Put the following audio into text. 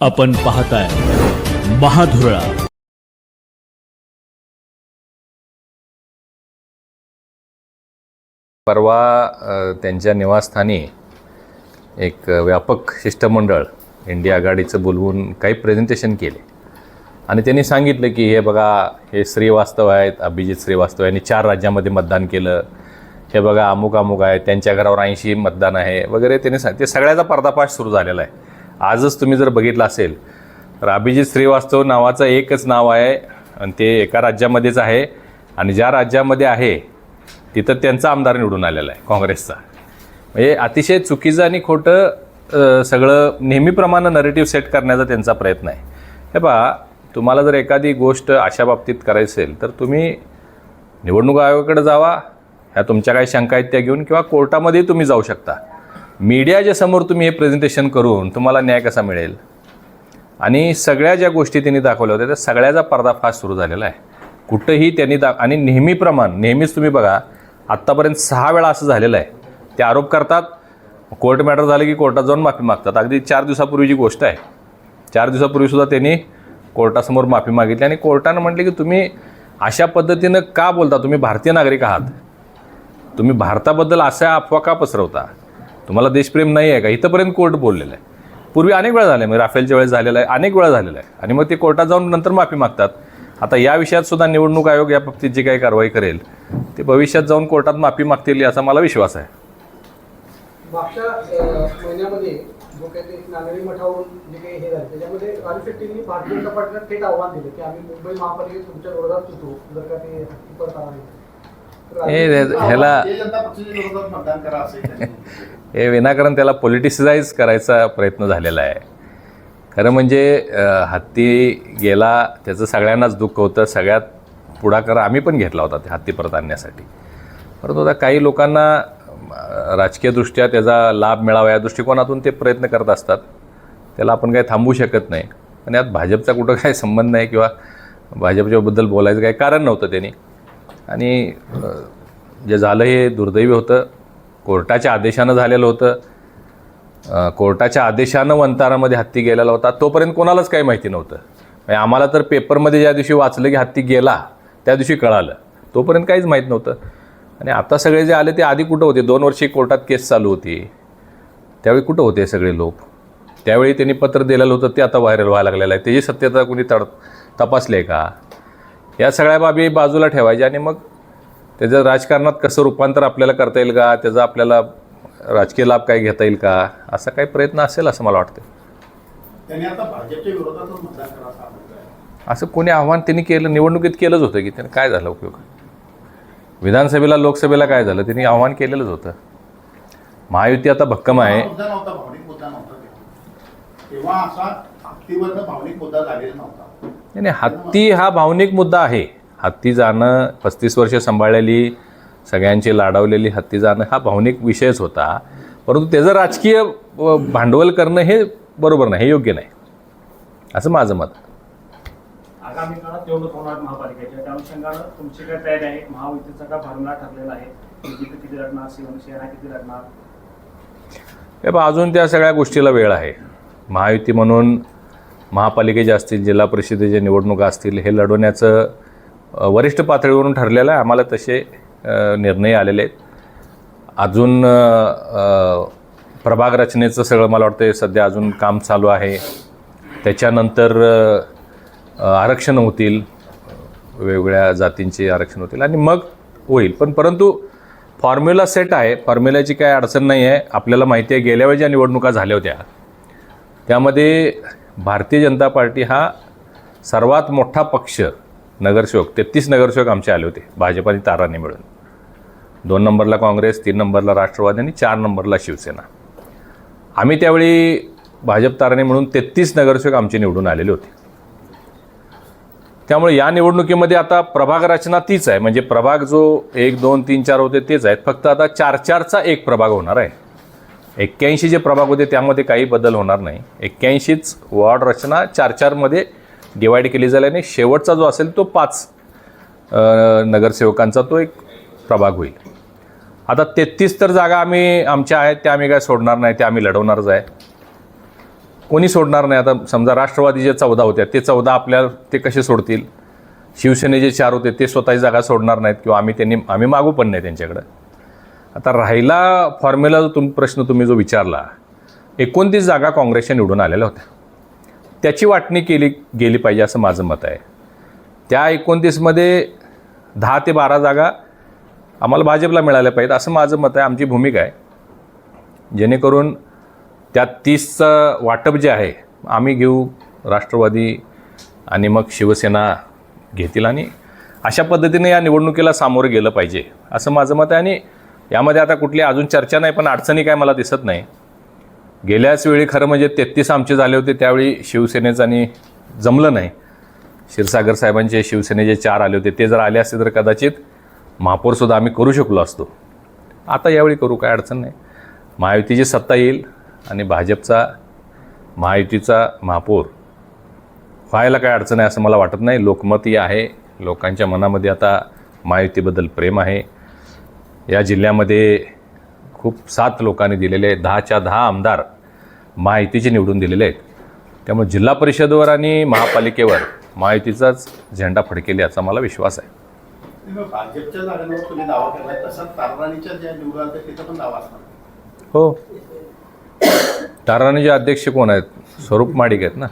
आपण पाहताय महाधुरळा. परवा त्यांच्या निवासस्थानी एक व्यापक शिष्टमंडळ इंडिया आघाडीचं बोलवून काही प्रेझेंटेशन केले. आणि त्यांनी सांगितलं की हे बघा हे श्रीवास्तव आहेत अभिजित श्रीवास्तव यांनी चार राज्यामध्ये मतदान केलं. हे बघा अमुक अमुक आहे त्यांच्या घरावर ऐंशी मतदान आहे. वगैरे त्यांनी सांग ते सगळ्याचा पर्दापाश सुरू झालेला आहे. आजच तुम्ही जर बघितलं असेल तर अभिजित श्रीवास्तव नावाचं एकच नाव आहे आणि ते एका राज्यामध्येच आहे. आणि ज्या राज्यामध्ये आहे तिथं त्यांचा आमदार निवडून आलेला आहे काँग्रेसचा. म्हणजे अतिशय चुकीचं आणि खोटं सगळं नेहमीप्रमाणे नरेटिव्ह सेट करण्याचा त्यांचा प्रयत्न आहे. हे पहा तुम्हाला जर एखादी गोष्ट अशा बाबतीत करायची असेल तर तुम्ही निवडणूक आयोगाकडे जावा ह्या तुमच्या काही शंका आहेत त्या घेऊन किंवा कोर्टामध्ये तुम्ही जाऊ शकता. मीडियाच्या समोर तुम्ही हे प्रेझेंटेशन करून तुम्हाला न्याय कसा मिळेल? आणि सगळ्या ज्या गोष्टी त्यांनी दाखवल्या होत्या त्या सगळ्याचा पर्दाफाश सुरू झालेला आहे. कुठंही त्यांनी दा आणि नेहमीप्रमाण नेहमीच तुम्ही बघा आत्तापर्यंत सहा वेळा असं झालेलं आहे. ते आरोप करतात कोर्ट मॅटर झालं की कोर्टात जाऊन माफी मागतात. अगदी चार दिवसापूर्वीची गोष्ट आहे. चार दिवसापूर्वीसुद्धा त्यांनी कोर्टासमोर माफी मागितली आणि कोर्टानं म्हटले की तुम्ही अशा पद्धतीनं का बोलता? तुम्ही भारतीय नागरिक आहात. तुम्ही भारताबद्दल अशा अफवा का पसरवता? तुम्हाला देशप्रेम नाही आहे का? इथंपर्यंत कोर्ट बोललेलं आहे. पूर्वी अनेक वेळा झाले म्हणजे राफेलच्या वेळेस झालेलं आहे. अनेक वेळा झालेलं आहे. आणि मग ते कोर्टात जाऊन नंतर माफी मागतात. आता या विषयात सुद्धा निवडणूक आयोग या बाबतीत जी काही कारवाई करेल ते भविष्यात जाऊन कोर्टात माफी मागतील याचा मला विश्वास आहे. मागच्या अ, महिन्यामध्ये जो काही ते नांदेडी मठावरून जे काही हे झालं त्याच्यामध्ये राजू शेट्टींनी भारतीय जनता पार्टीला थेट आव्हान दिलं की आम्ही मुंबई महापालिकेत तुमच्या विरोधात सुटू जर का ते हत्ती परत आला नाही तर राजू शेट्टी- ह्याला हे विनाकारण त्याला पॉलिटिसाईज करायचा प्रयत्न झालेला आहे. खरं म्हणजे हत्ती गेला त्याचं सगळ्यांनाच दुःख होतं सगळ्यात पुढाकार आम्ही पण घेतला होता ते हत्ती परत आणण्यासाठी. परंतु आता काही लोकांना राजकीयदृष्ट्या त्याचा लाभ मिळावा या दृष्टिकोनातून ते प्रयत्न करत असतात. त्याला आपण काही थांबवू शकत नाही. आणि यात भाजपचा कुठं काही संबंध नाही किंवा भाजपच्याबद्दल बोलायचं काही कारण नव्हतं त्यांनी. आणि जे झालं हे दुर्दैवी होतं. कोर्टाच्या आदेशानं झालेलं होतं. कोर्टाच्या आदेशानं वंतारामध्ये हत्ती गेलेला होता. तोपर्यंत कोणालाच काही माहिती नव्हतं. म्हणजे आम्हाला तर पेपरमध्ये ज्या दिवशी वाचलं की हत्ती गेला त्या दिवशी कळालं. तोपर्यंत काहीच माहीत नव्हतं. आणि आता सगळे जे आले ते आधी कुठं होते? दोन वर्षी कोर्टात केस चालू होती. त्यावेळी कुठं होते सगळे लोक? त्यावेळी त्यांनी पत्र दिलेलं होतं ते आता व्हायरल व्हायला लागलेलं आहे. त्याची सत्यता कुणी तड तपासली आहे का? या सगळ्या बाबी बाजूला ठेवायच्या आणि मग त्याचं राजकारणात कसं रूपांतर आपल्याला करता येईल का? त्याचा आपल्याला राजकीय लाभ काय घेता येईल का? असा काही प्रयत्न असेल असं मला वाटतं असा कोणी आव्हान त्यांनी केलं निवडणुकीत केलंच होतं की त्यानं काय झालं उपयोग? विधानसभेला लोकसभेला काय झालं? त्यांनी आव्हान केलेलंच होतं. महायुती आता भक्कम आहे. नाही, हत्ती हा भावनिक मुद्दा आहे. हत्ती जाणं पस्तीस वर्ष सांभाळलेली सगळ्यांची लाडवलेली हत्ती जाणं हा भावनिक विषयच होता. परंतु त्याचं राजकीय भांडवल करणं हे बरोबर नाही हे योग्य नाही. असं माझं मत. आगामी काळात निवडणूक होणार महापालिकेच्या त्या अनुषंगानं तुमची काय तयारी आहे? महायुतीचा का फॉर्म्युला ठरलेला आहे? बीजेपी किती लढणार? शिवसेना किती लढणार? हे पहा अजून त्या सगळ्या गोष्टीला वेळ आहे. महायुती म्हणून महापालिकेच्या असतील जिल्हा परिषदेच्या निवडणुका असतील हे लढवण्याचं वरिष्ठ पातळीवरून ठरलेलं आहे. आम्हाला तसे निर्णय आलेले आहेत. अजून प्रभाग रचनेचं सगळं मला वाटतं सध्या अजून काम चालू आहे. त्याच्यानंतर आरक्षण होतील. वेगवेगळ्या जातींचे आरक्षण होतील आणि मग होईल. पण परंतु फॉर्म्युला सेट आहे. फॉर्म्युलाची काय अडचण नाही आहे. आपल्याला माहिती आहे गेल्या वेळी ज्या निवडणुका झाल्या होत्या त्यामध्ये भारतीय जनता पार्टी हा सर्वात मोठा पक्ष नगरसेवक तेहतीस नगरसेवक आमचे आले होते भाजप आणि ताराने मिळून. दोन नंबरला काँग्रेस तीन नंबरला राष्ट्रवादी आणि चार नंबरला शिवसेना. आम्ही त्यावेळी भाजप ताराने म्हणून तेहतीस नगरसेवक आमचे निवडून आलेले होते. त्यामुळे या निवडणुकीमध्ये आता प्रभाग रचना तीच आहे. म्हणजे प्रभाग जो एक दोन तीन चार होते तेच आहेत. फक्त आता चार चारचा एक प्रभाग होणार आहे. एक्क्याऐंशी जे प्रभाग होते त्यामध्ये काही बदल होणार नाही. एक्क्याऐंशीच वॉर्ड रचना चार चारमध्ये डिवाईड केली झाल्याने आणि शेवटचा जो असेल तो पाच नगरसेवकांचा तो एक प्रभाग होईल. आता तेहतीस तर जागा आम्ही आमच्या आहेत त्या आम्ही काय सोडणार नाही त्या आम्ही लढवणारच आहे. कोणी सोडणार नाही? आता समजा राष्ट्रवादी जे चौदा होत्या ते चौदा आपल्या ते कसे सोडतील? शिवसेने जे चार होते ते स्वतःची जागा सोडणार नाहीत किंवा आम्ही त्यांनी आम्ही मागू पण नाही त्यांच्याकडं. आता राहिला फॉर्म्युला जो तुम प्रश्न तुम्ही जो विचारला एकोणतीस जागा काँग्रेसच्या निवडून आलेल्या होत्या. त्याची वाटणी केली गेली पाहिजे असं माझं मत आहे. त्या एकोणतीसमध्ये दहा ते बारा जागा आम्हाला भाजपला मिळाल्या पाहिजेत असं माझं मत आहे आमची भूमिका आहे. जेणेकरून त्या तीसचं वाटप जे आहे आम्ही घेऊ राष्ट्रवादी आणि मग शिवसेना घेतील आणि अशा पद्धतीने या निवडणुकीला सामोरं गेलं पाहिजे असं माझं मत आहे. आणि यामध्ये आता कुठली अजून चर्चा नाही पण अडचणी काय मला दिसत नाही. गेल्याच वेळी खरं म्हणजे तेहतीस आमचे झाले होते त्यावेळी शिवसेनेचं आणि जमलं नाही. क्षीरसागर साहेबांचे शिवसेनेचे चार आले होते ते जर आले असते तर कदाचित महापौरसुद्धा आम्ही करू शकलो असतो. आता यावेळी करू काय अडचण नाही. महायुतीची सत्ता येईल आणि भाजपचा महायुतीचा महापौर व्हायला काय अडचण आहे असं मला वाटत नाही. लोकमतही आहे. लोकांच्या मनामध्ये आता महायुतीबद्दल प्रेम आहे. या जिल्ह्यामध्ये खूप सात लोकांनी दिलेले आहेत. दहाच्या दहा आमदार महायुतीचे निवडून दिलेले आहेत. त्यामुळे जिल्हा परिषदेवर आणि महापालिकेवर महायुतीचाच झेंडा फडकेल याचा मला विश्वास आहे. तुम्ही भाजपच्या जागांवर तुम्ही दावा केलाय तसं तारराणीच्या ज्या निवडून आल्या तिथं पण दावा असणार. हो. ताराणीचे अध्यक्ष कोण आहेत? स्वरूप माडिक आहेत ना?